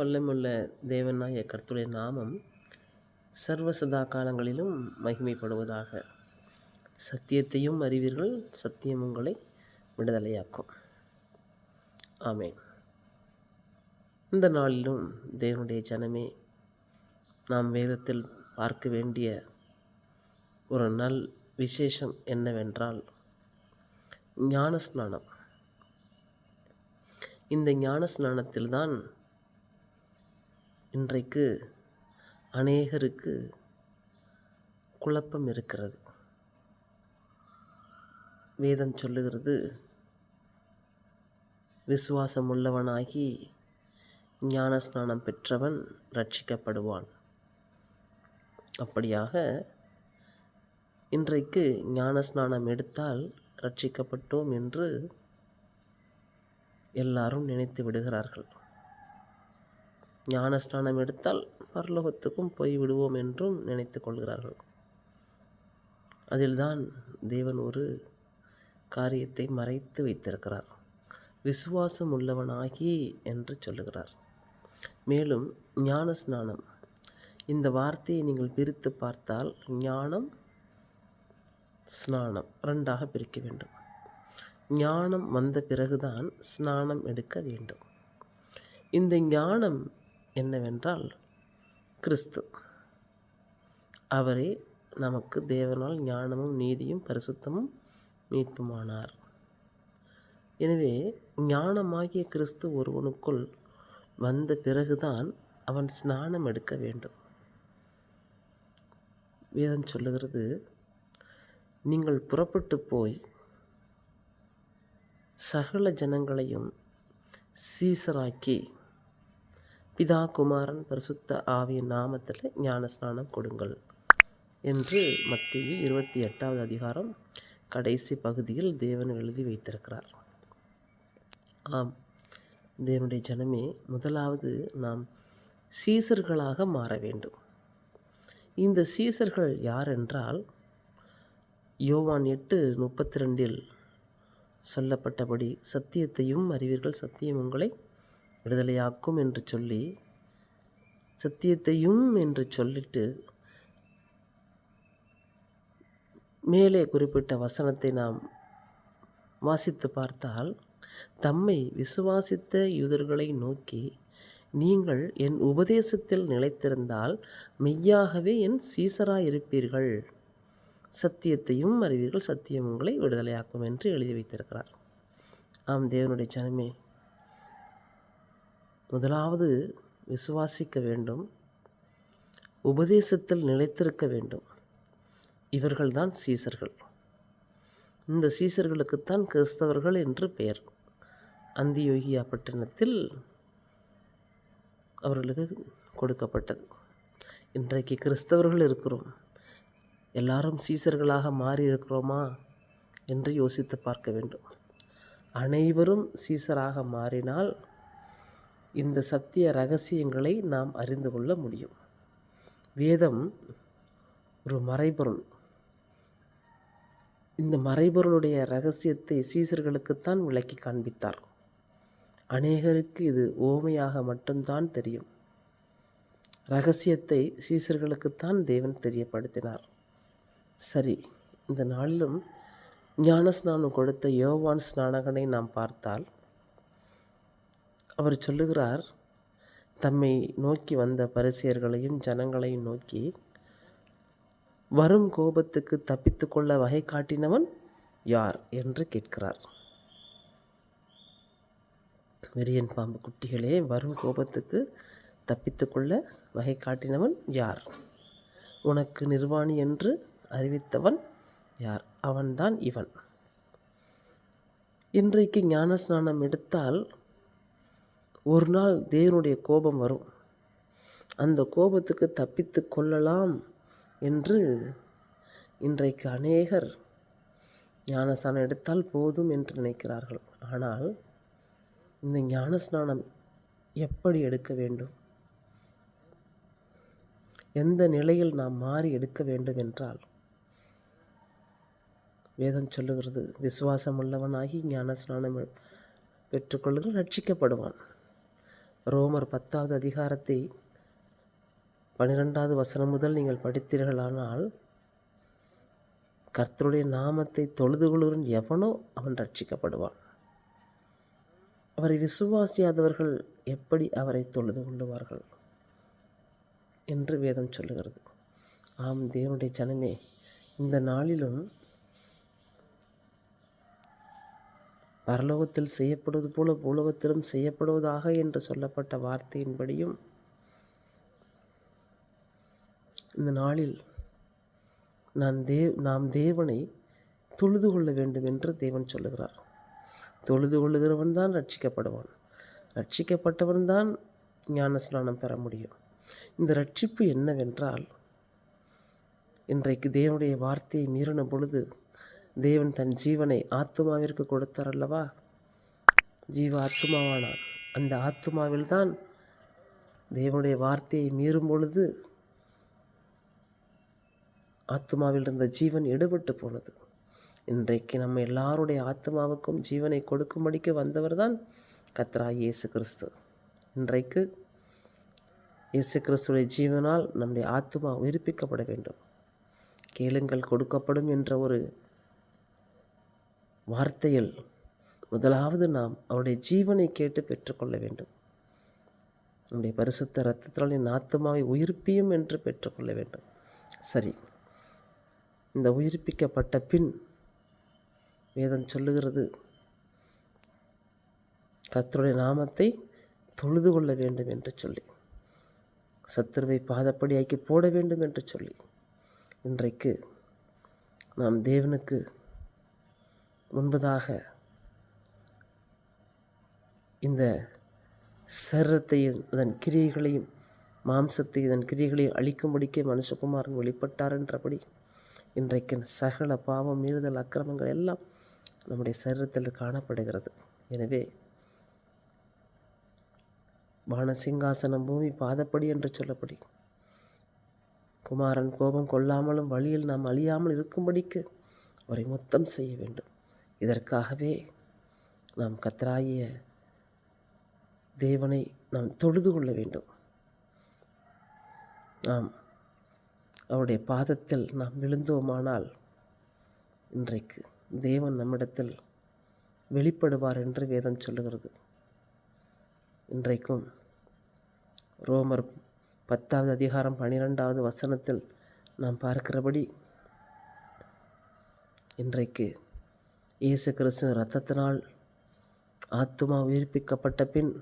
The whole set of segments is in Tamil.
வல்லமுள்ள தேவனாய கர்த்துடைய நாமம் சர்வ சதா காலங்களிலும் மகிமைப்படுவதாக. சத்தியத்தையும் அறிவீர்கள் சத்தியம் உங்களை விடுதலையாக்கும். ஆமென். இந்த நாளிலும் தேவனுடைய ஜனமே நாம் வேதத்தில் பார்க்க வேண்டிய ஒரு நல் விசேஷம் என்னவென்றால் ஞானஸ்நானம். இந்த ஞானஸ்நானத்தில்தான் இன்றைக்கு அநேகருக்கு குழப்பம் இருக்கிறது. வேதம் சொல்லுகிறது விசுவாசம் உள்ளவனாகி ஞானஸ்நானம் பெற்றவன் ரட்சிக்கப்படுவான் அப்படியாக இன்றைக்கு ஞானஸ்நானம் எடுத்தால் ரட்சிக்கப்பட்டோம் என்று எல்லாரும் நினைத்து விடுகிறார்கள். ஞானஸ்நானம் எடுத்தால் பரலோகத்துக்கும் போய் விடுவோம் என்றும் நினைத்து கொள்கிறார்கள். அதில்தான் தேவன் ஒரு காரியத்தை மறைத்து வைத்திருக்கிறார். விசுவாசம் உள்ளவனாகி என்று சொல்லுகிறார். மேலும் ஞான ஸ்நானம் இந்த வார்த்தையை நீங்கள் பிரித்து பார்த்தால் ஞானம் ஸ்நானம் ரெண்டாக பிரிக்க வேண்டும். ஞானம் வந்த பிறகுதான் ஸ்நானம் எடுக்க வேண்டும். இந்த ஞானம் என்னவென்றால் கிறிஸ்து. அவரே நமக்கு தேவனால் ஞானமும் நீதியும் பரிசுத்தமும் மீட்புமானார். எனவே ஞானமாகிய கிறிஸ்து ஒருவனுக்குள் வந்த பிறகுதான் அவன் ஸ்நானம் எடுக்க வேண்டும். வேதம் சொல்லுகிறது நீங்கள் புறப்பட்டு போய் சகல ஜனங்களையும் சீசராக்கி பிதா குமாரன் பரிசுத்த ஆவியின் நாமத்தில் ஞானஸ்நானம் கொடுங்கள். என்று மத்திய இருபத்தி எட்டாவது அதிகாரம் கடைசி பகுதியில் தேவன் எழுதி வைத்திருக்கிறார். ஆம் தேவனுடைய ஜனமே முதலாவது நாம் சீசர்களாக மாற வேண்டும். இந்த சீசர்கள் யார் என்றால் யோவான் எட்டு முப்பத்தி ரெண்டில் சொல்லப்பட்டபடி சத்தியத்தையும் அறிவீர்கள் சத்தியம் உங்களை விடுதலையாக்கும் என்று சொல்லி சத்தியத்தையும் என்று சொல்லிட்டு மேலே குறிப்பிட்ட வசனத்தை நாம் வாசித்து பார்த்தால் தம்மை விசுவாசித்த யூதர்களை நோக்கி நீங்கள் என் உபதேசத்தில் நிலைத்திருந்தால் மெய்யாகவே என் சீசராக இருப்பீர்கள் சத்தியத்தையும் அறிவீர்கள் சத்தியம் உங்களை விடுதலையாக்கும் என்று எழுதி வைத்திருக்கிறார். ஆம் தேவனுடைய ஜனமே முதலாவது விசுவாசிக்க வேண்டும் உபதேசத்தில் நிலைத்திருக்க வேண்டும். இவர்கள்தான் சீசர்கள். இந்த சீசர்களுக்குத்தான் கிறிஸ்தவர்கள் என்று பெயர். அந்தியோகியா பட்டணத்தில் அவர்களுக்கு கொடுக்கப்பட்டது. இன்றைக்கு கிறிஸ்தவர்கள் இருக்கிறோம். எல்லாரும் சீசர்களாக மாறி இருக்கிறோமா என்று யோசித்து பார்க்க வேண்டும். அனைவரும் சீசராக மாறினால் இந்த சத்திய ரகசியங்களை நாம் அறிந்து கொள்ள முடியும். வேதம் ஒரு மறைபொருள். இந்த மறைபொருளுடைய ரகசியத்தை சீசர்களுக்குத்தான் விளக்கி காண்பித்தார். அநேகருக்கு இது ஓமையாக மட்டும்தான் தெரியும். ரகசியத்தை சீசர்களுக்குத்தான் தேவன் தெரியப்படுத்தினார். சரி இந்த நாளிலும் ஞானஸ்நானம் கொடுத்த யோவான் ஸ்நானகனை நாம் பார்த்தால் அவர் சொல்லுகிறார் தம்மை நோக்கி வந்த பரிசியர்களையும் ஜனங்களையும் நோக்கி வரும் கோபத்துக்கு தப்பித்து கொள்ள வகை காட்டினவன் யார்? என்று கேட்கிறார். வெறியன் பாம்பு குட்டிகளே வரும் கோபத்துக்கு தப்பித்து கொள்ள வகை காட்டினவன் யார்? உனக்கு நிர்வாணி என்று அறிவித்தவன் யார்? அவன்தான் இவன். இன்றைக்கு ஞானஸ்நானம் எடுத்தால் ஒரு நாள் தேவனுடைய கோபம் வரும். அந்த கோபத்துக்கு தப்பித்து கொள்ளலாம் என்று இன்றைக்கு அநேகர் ஞானஸ்நானம் எடுத்தால் போதும் என்று நினைக்கிறார்கள். ஆனால் இந்த ஞானஸ்நானம் எப்படி எடுக்க வேண்டும்? எந்த நிலையில் நாம் மாறி எடுக்க வேண்டும் என்றால் வேதம் சொல்லுகிறது விசுவாசம் உள்ளவனாகி ஞானஸ்நானம் பெற்றுக்கொள்ளுங்கள் ரட்சிக்கப்படுவான். ரோமர் பத்தாவது அதிகாரத்தை பன்னிரெண்டாவது வசனம் முதல் நீங்கள் படித்தீர்களானால் கர்த்தருடைய நாமத்தை தொழுது கொள்கிறவன் எவனோ அவன் ரட்சிக்கப்படுவான் அவரை விசுவாசியாதவர்கள் எப்படி அவரை தொழுது கொள்ளுவார்கள் என்று வேதம் சொல்லுகிறது. ஆம் தேவனுடைய ஜனமே இந்த நாளிலும் பரலோகத்தில் செய்யப்படுவது போல பூலோகத்திலும் செய்யப்படுவதாக என்று சொல்லப்பட்ட வார்த்தையின்படியும் இந்த நாளில் நான் தேவ் நாம் தேவனை தொழுது கொள்ள வேண்டும் என்று தேவன் சொல்லுகிறார். தொழுது கொள்ளுகிறவன் தான் ரட்சிக்கப்படுவான். ரட்சிக்கப்பட்டவன் தான் ஞானஸ்நானம் பெற முடியும். இந்த ரட்சிப்பு என்னவென்றால் இன்றைக்கு தேவனுடைய வார்த்தையை மீறின பொழுது தேவன் தன் ஜீவனை ஆத்மாவிற்கு கொடுத்தார் அல்லவா ஜீவ ஆத்மாவானான் அந்த ஆத்மாவில்தான் தேவனுடைய வார்த்தையை மீறும் பொழுது ஆத்மாவில் இருந்த ஜீவன் எடுபட்டு போனது. இன்றைக்கு நம்ம எல்லாருடைய ஆத்மாவுக்கும் ஜீவனை கொடுக்கும்படிக்கு வந்தவர் தான் கத்ரா இயேசு கிறிஸ்து. இன்றைக்கு இயேசு கிறிஸ்துடைய ஜீவனால் நம்முடைய ஆத்மா உயிர்ப்பிக்கப்பட வேண்டும். கேளுங்கள் கொடுக்கப்படும் என்ற ஒரு வார்த்தையில் முதலாவது நாம் அவருடைய ஜீவனை கேட்டு பெற்றுக்கொள்ள வேண்டும். நம்முடைய பரிசுத்த ரத்தத்தால் என் ஆத்மாவை உயிர்ப்பியும் என்று பெற்றுக்கொள்ள வேண்டும். சரி இந்த உயிர்ப்பிக்கப்பட்ட பின் வேதம் சொல்லுகிறது கத்தருடைய நாமத்தை தொழுது கொள்ள வேண்டும் என்று சொல்லி சத்துருவை பாதப்படியாக்கி போட வேண்டும் என்று சொல்லி இன்றைக்கு நாம் தேவனுக்கு முன்பதாக இந்த சரீரத்தையும் அதன் கிரியைகளையும் மாம்சத்தை இதன் கிரியைகளையும் அழிக்கும்படிக்கே மனுஷகுமாரன் வெளிப்பட்டார் என்றபடி இன்றைக்கு சகல பாவம் மீறுதல் அக்கிரமங்கள் எல்லாம் நம்முடைய சரீரத்தில் காணப்படுகிறது. எனவே வானசிங்காசனம் பூமி பாதப்படி என்று சொல்லப்படி குமாரன் கோபம் கொள்ளாமலும் வழியில் நாம் அழியாமல் இருக்கும்படிக்கு அவரை மொத்தம் செய்ய வேண்டும். இதற்காகவே நாம் கத்தராய தேவனை நாம் தொழுது கொள்ள வேண்டும். நாம் அவருடைய பாதத்தில் நாம் விழுந்தோமானால் இன்றைக்கு தேவன் நம்மிடத்தில் வெளிப்படுவார் என்று வேதம் சொல்லுகிறது. இன்றைக்கும் ரோமர் பத்தாவது அதிகாரம் பன்னிரெண்டாவது வசனத்தில் நாம் பார்க்கிறபடி இன்றைக்கு இயேசு கிறிஸ்து இரத்தத்தினால் ஆத்துமா உயிர்ப்பிக்கப்பட்ட பின்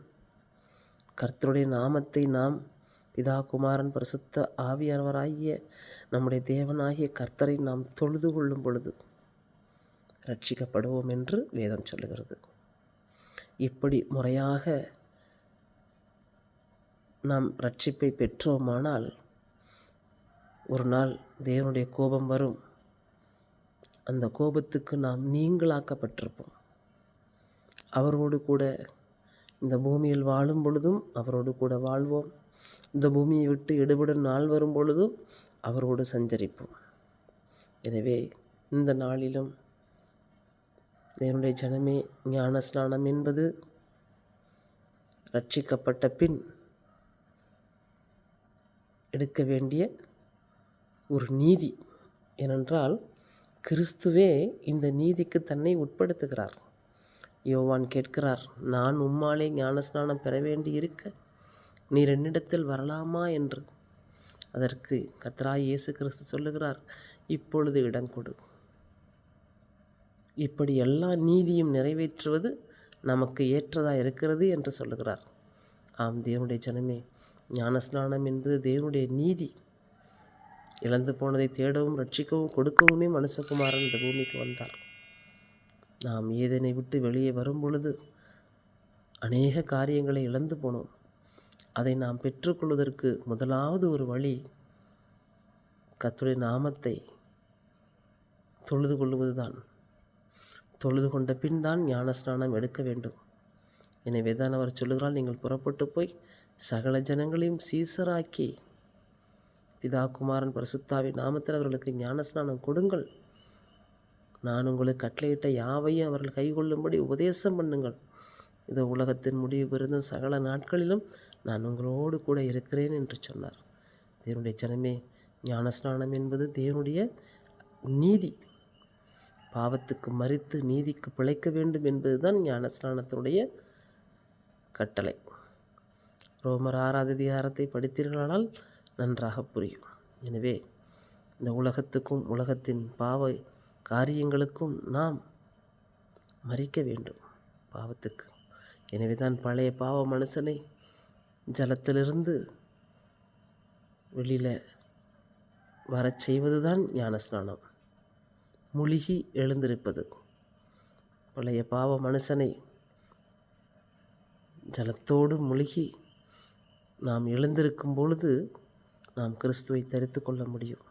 கர்த்தருடைய நாமத்தை நாம் பிதா குமாரன் பரிசுத்த ஆவியானவராகிய நம்முடைய தேவனாகிய கர்த்தரை நாம் தொழுது கொள்ளும் பொழுது ரட்சிக்கப்படுவோம் என்று வேதம் சொல்லுகிறது. இப்படி முறையாக நாம் ரட்சிப்பை பெற்றோமானால் ஒரு நாள் தேவனுடைய கோபம் வரும். அந்த கோபத்துக்கு நாம் நீங்களாக்கப்பட்டிருப்போம். அவரோடு கூட இந்த பூமியில் வாழும் பொழுதும் அவரோடு கூட வாழ்வோம். இந்த பூமியை விட்டு எடுபடும் நாள் வரும் பொழுதும் அவரோடு சஞ்சரிப்போம். எனவே இந்த நாளிலும் என்னுடைய ஜனமே ஞான ஸ்நானம் என்பது ரட்சிக்கப்பட்ட பின் எடுக்க வேண்டிய ஒரு நீதி. ஏனென்றால் கிறிஸ்துவே இந்த நீதிக்கு தன்னை உட்படுத்துகிறார். யோவான் கேட்கிறார் நான் உம்மாலே ஞானஸ்நானம் பெற வேண்டி இருக்க நீர் என்னிடத்தில் வரலாமா? என்று. அதற்கு கத்ராய் இயேசு கிறிஸ்து சொல்லுகிறார் இப்பொழுது இடம் கொடு. இப்படி எல்லா நீதியும் நிறைவேற்றுவது நமக்கு ஏற்றதாக இருக்கிறது? என்று சொல்லுகிறார். ஆம் தேவனுடைய ஜனமே ஞானஸ்நானம் என்பது தேவனுடைய நீதி. இழந்து போனதை தேடவும் ரட்சிக்கவும் கொடுக்கவுமே மனுஷகுமாரன் இந்த பூமிக்கு வந்தார். நாம் ஏதனை விட்டு வெளியே வரும் பொழுது அநேக காரியங்களை இழந்து போனோம். அதை நாம் பெற்றுக்கொள்வதற்கு முதலாவது ஒரு வழி கத்துடைய நாமத்தை தொழுது கொள்வதுதான் தொழுது கொண்ட பின் தான் ஞானஸ்நானம் எடுக்க வேண்டும். எனவே தான் அவர் சொல்லுகிறார் நீங்கள் புறப்பட்டு போய் சகல ஜனங்களையும் சீசராக்கி பிதா குமாரன் பரிசுத்தாவின் நாமத்தில் அவர்களுக்கு ஞானஸ்நானம் கொடுங்கள். நான் உங்களுக்கு கட்டளையிட்ட யாவையும் அவர்கள் கைகொள்ளும்படி உபதேசம் பண்ணுங்கள். இதோ உலகத்தின் முடிவு பெருந்தும் சகல நாட்களிலும் நான் உங்களோடு கூட இருக்கிறேன் என்று சொன்னார். தேவனுடைய ஜனமே ஞானஸ்நானம் என்பது தேவனுடைய நீதி. பாவத்துக்கு மறித்து நீதிக்கு பிழைக்க வேண்டும் என்பதுதான் ஞானஸ்நானத்தினுடைய கட்டளை. ரோமர் ஆறாவது அதிகாரத்தை படித்தீர்களானால் நன்றாக புரியும். எனவே இந்த உலகத்துக்கும் உலகத்தின் பாவ காரியங்களுக்கும் நாம் மறிக்க வேண்டும் பாவத்துக்கு. எனவே தான் பழைய பாவ மனுஷனை ஜலத்திலிருந்து வெளியில் வரச் செய்வது தான் ஞானஸ்நானம். முழுகி எழுந்திருப்பது. பழைய பாவ மனுஷனை ஜலத்தோடு முழுகி நாம் எழுந்திருக்கும் பொழுது நாம் கிறிஸ்துவை தரித்து கொள்ள முடியும்.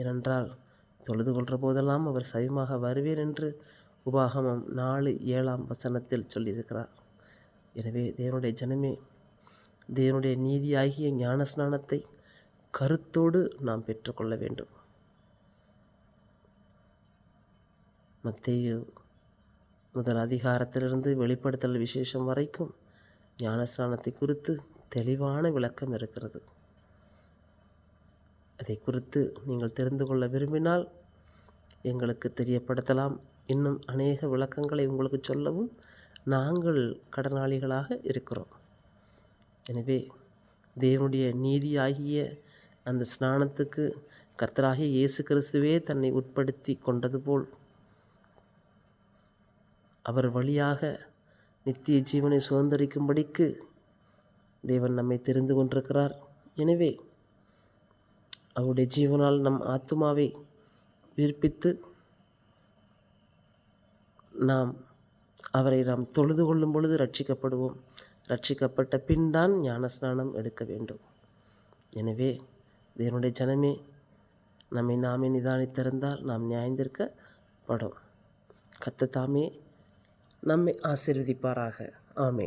ஏனென்றால் தொழுது கொள்கிற போதெல்லாம் அவர் சவிமாக வருவேன் என்று உபாகமம் நாலு ஏழாம் வசனத்தில் சொல்லியிருக்கிறார். எனவே தேவனுடைய ஜனமே தேவனுடைய நீதியாகிய ஞானஸ்நானத்தை கருத்தோடு நாம் பெற்றுக்கொள்ள வேண்டும். மத்திய முதல் அதிகாரத்திலிருந்து வெளிப்படுத்தல் விசேஷம் வரைக்கும் ஞானஸ்நானத்தை குறித்து தெளிவான விளக்கம் இருக்கிறது. அதை குறித்து நீங்கள் தெரிந்து கொள்ள விரும்பினால் எங்களுக்கு தெரியப்படுத்தலாம். இன்னும் அநேக விளக்கங்களை உங்களுக்கு சொல்லவும் நாங்கள் கடனாளிகளாக இருக்கிறோம். எனவே தேவனுடைய நீதியாகிய அந்த ஸ்நானத்துக்கு கர்த்தராகிய இயேசு கிறிஸ்துவே தன்னை உட்படுத்தி கொண்டது போல் அவர் வழியாக நித்திய ஜீவனை சுதந்திரிக்கும்படிக்கு தேவன் நம்மை தெரிந்து கொண்டிருக்கிறார். எனவே அவருடைய ஜீவனால் நம் ஆத்துமாவை உயிர்ப்பித்து நாம் அவரை நாம் தொழுது கொள்ளும் பொழுது ரட்சிக்கப்படுவோம். ரட்சிக்கப்பட்ட பின் தான் ஞானஸ்நானம் எடுக்க வேண்டும். எனவே தேவனுடைய ஜனமே நம்மை நாமே நிதானித்திருந்தால் நாம் நியாயந்திருக்கப்படும். கத்த தாமே நம்மை ஆசீர்வதிப்பாராக. ஆமே